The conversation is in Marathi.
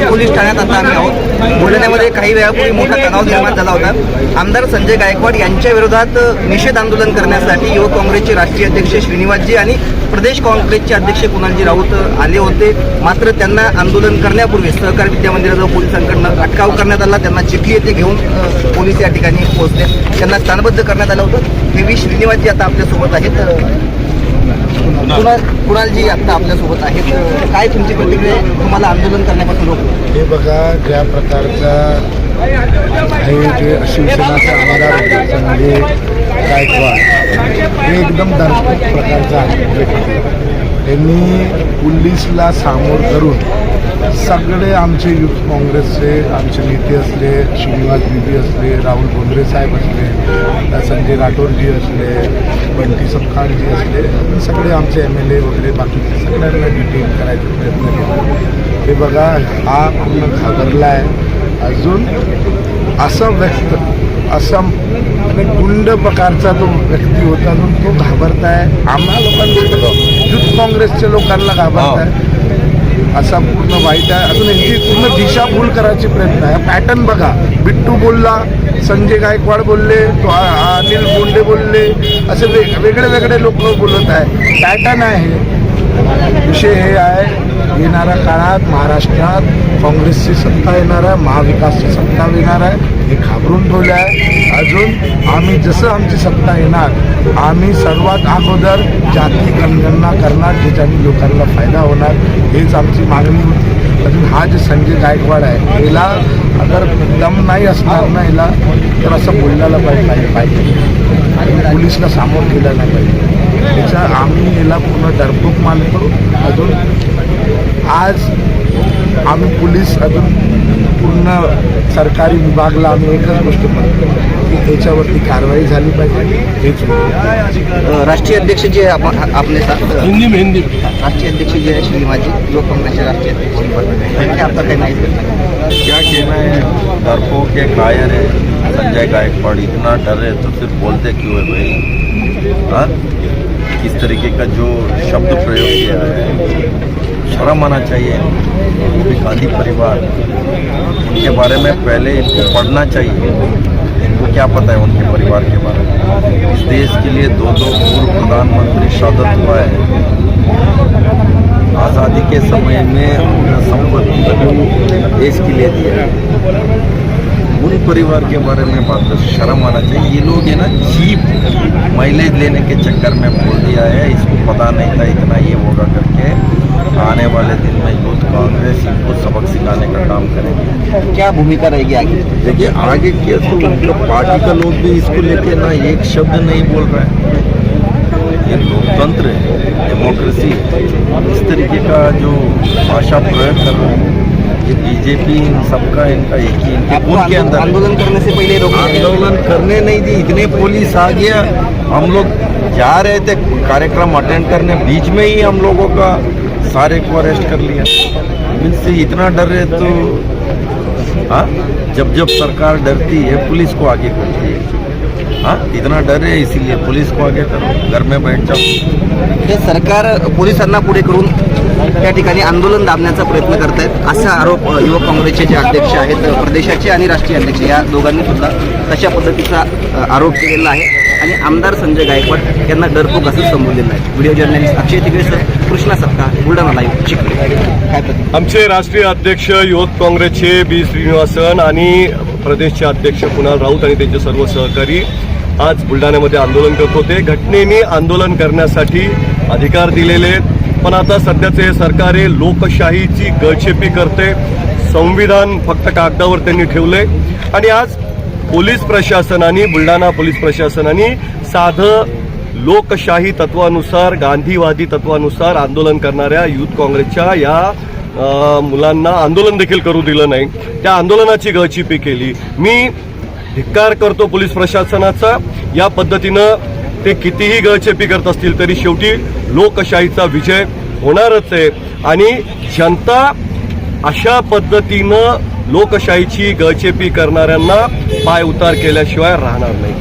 पोलीस ठाण्यात आता आम्ही आहोत. बुलढाण्यामध्ये काही वेळापूर्वी मोठा तणाव निर्माण झाला होता. आमदार संजय गायकवाड यांच्या विरोधात निषेध आंदोलन करण्यासाठी युवक काँग्रेसचे राष्ट्रीय अध्यक्ष श्रीनिवासजी आणि प्रदेश काँग्रेसचे अध्यक्ष कुणालजी राऊत आले होते. मात्र त्यांना आंदोलन करण्यापूर्वी सहकार विद्यामंदिराजवळ पोलिसांकडनं अटकाव करण्यात आला. त्यांना चिखली येथे घेऊन पोलीस या ठिकाणी पोहोचले. त्यांना स्थानबद्ध करण्यात आलं होतं. हे श्रीनिवासजी आता आपल्यासोबत आहेत. कुणाल? कुणालजी आता आपल्यासोबत आहेत. काय तुमची प्रतिक्रिया आहे? तुम्हाला आंदोलन करण्यापासून रोखलं हे बघा ज्या प्रकारचा हे जे शिवसेनाचा आमदार होते संजय गायकवाड हे एकदम दर्शक प्रकारचा आहे. त्यांनी पोलीसला सामोर करून सगळे आमचे युथ काँग्रेसचे आमचे नेते असले श्रीनिवास बीबी असले राहुल भोंद्रे साहेब असले संजय राठोडजी असले बंटी सपकाळजी असले सगळे आमचे एम एल ए वगैरे बाकीचे सगळ्यांना डिटेन करायचा प्रयत्न केला. हे बघा हा पूर्ण घाबरला आहे. अजून असं व्यक्त असं म्हणजे गुंड प्रकारचा तो व्यक्ती होता अजून तो घाबरताय आम्हा लोकांना युथ काँग्रेसच्या लोकांना घाबरताय. असा पूर्ण वाईट आहे. अजून यांची पूर्ण दिशाभूल करायचे प्रयत्न आहे. पॅटर्न बघा. बिट्टू बोलला संजय गायकवाड बोलले अनिल बोंडे बोलले असे वेग वेगळे वेगळे लोक बोलत आहे. पॅटर्न आहे. हे. विषय हे आहे येणाऱ्या काळात महाराष्ट्रात काँग्रेसची सत्ता येणार आहे महाविकासची सत्ता येणार आहे. हे घाबरून ठेवलं आहे. अजून आम्ही जसं आमची सत्ता येणार आम्ही सर्वात अगोदर जाती जनगणना करणार ज्याच्याने लोकांना फायदा होणार हेच आमची मागणी होती. अजून हा जे संजय गायकवाड आहे याला अगर दम नाही असणार ना याला तर असं बोलायला पाहिजे पाहिजे. आणि पोलिसला सामोर केलं नाही पाहिजे. त्याच्या आम्ही याला पूर्ण डरपूक मानतो. अजून आज आम्ही पोलीस अजून पूर्ण सरकारी विभागला आम्ही एकच गोष्ट म्हणतो की त्याच्यावरती कारवाई झाली पाहिजे हेच राष्ट्रीय अध्यक्ष जे आप- आपले साथ हिंदी हिंदी. राष्ट्रीय अध्यक्ष जे आहे श्रीनिवासजी युवक काँग्रेसचे राष्ट्रीय अध्यक्ष. आपका काही नाही. क्या कहना है? डरपोक के कायर है। संजय गायकवाड़ इतना डर है तो फिर बोलते क्यों है भाई? हाँ? किस तरीके का जो शब्द प्रयोग किया है। शर्म आना चाहिए। भी गांधी परिवार। उनके बारे में पहले इनको पढ़ना चाहिए। इनको क्या पता है उनके परिवार के बारे में? इस देश के लिए दो दो पूर्व प्रधानमंत्री शहादत हुआ है। आज़ादी के समय में संपत्ति देश के लिए दिया उन परिवार के बारे में बात कर, शर्म आना चाहिए। ये लोग है ना, चीप। माइलेज लेने के चक्कर में बोल दिया है, इसको पता नहीं था इतना ये होगा करके। आने वाले दिन में यूथ कांग्रेस इनको सबक सिखाने का काम करेंगे। क्या भूमिका रहेगी आगे? देखिए आगे क्या तो उनका पार्टी का लोग भी इसको लेके ना एक शब्द नहीं बोल रहा है। ये लोकतंत्र है डेमोक्रेसी है। इस तरीके का जो भाषा प्रयोग कर रहे हैं ये बीजेपी इन सबका इनका एक ही इनके आपको खून के अंदर आंदोलन करने से पहले रोक आंदोलन करने नहीं दी इतने पुलिस आ गया हम लोग जा रहे थे कार्यक्रम अटेंड करने बीच में ही हम लोगों का सारे को अरेस्ट कर लिया। मीन्स इतना डर है तो हाँ? जब जब सरकार डरती है पुलिस को आगे करती है। हाँ? इतना डर है इसीलिए पुलिस को आगे करो। घर में बैठ जाओ। हे सरकार पोलिसांना पुढे करून त्या ठिकाणी आंदोलन दाबण्याचा प्रयत्न करत आहेत असा आरोप अ, युवक काँग्रेसचे जे अध्यक्ष आहेत अ, प्रदेशाचे आणि राष्ट्रीय अध्यक्ष या दोघांनी सुद्धा तशा पद्धतीचा अ, आरोप केलेला आहे. आणि आमदार संजय गायकवाड यांना डरपोक असं संबोधलेलं आहे. व्हिडिओ जर्नलिस्ट अक्षय तिकडे सर. कृष्णा सत्ता बुलढाणा लाईव्ह चिखली आमचे राष्ट्रीय अध्यक्ष युवक काँग्रेसचे बी. श्रीनिवासन आणि प्रदेशचे अध्यक्ष कुणाल राऊत आणि त्यांचे सर्व सहकारी आज बुलढाण्यामध्ये आंदोलन करत होते. घटनेने आंदोलन करण्यासाठी अधिकार दिलेले आहेत. पण आता सध्याचे हे सरकार हे लोकशाहीची गळछेपी करते. संविधान फक्त कागदावर त्यांनी ठेवले. आणि आज पोलीस प्रशासनाने बुलढाणा पोलीस प्रशासनाने साधं लोकशाही तत्वानुसार गांधीवादी तत्वानुसार आंदोलन करणाऱ्या युथ काँग्रेसच्या या मुलांना आंदोलन देखील करू दिलं नाही. त्या आंदोलनाची गळचिपी केली. मी धिक्कार करतो पोलीस प्रशासनाचा. या पद्धतीनं ते कितीही गळचेपी करत असतील तरी शेवटी लोकशाहीचा विजय होणारच आहे. आणि जनता अशा पद्धतीनं लोकशाहीची गळचेपी करणाऱ्यांना पाय उतार केल्याशिवाय राहणार नाही.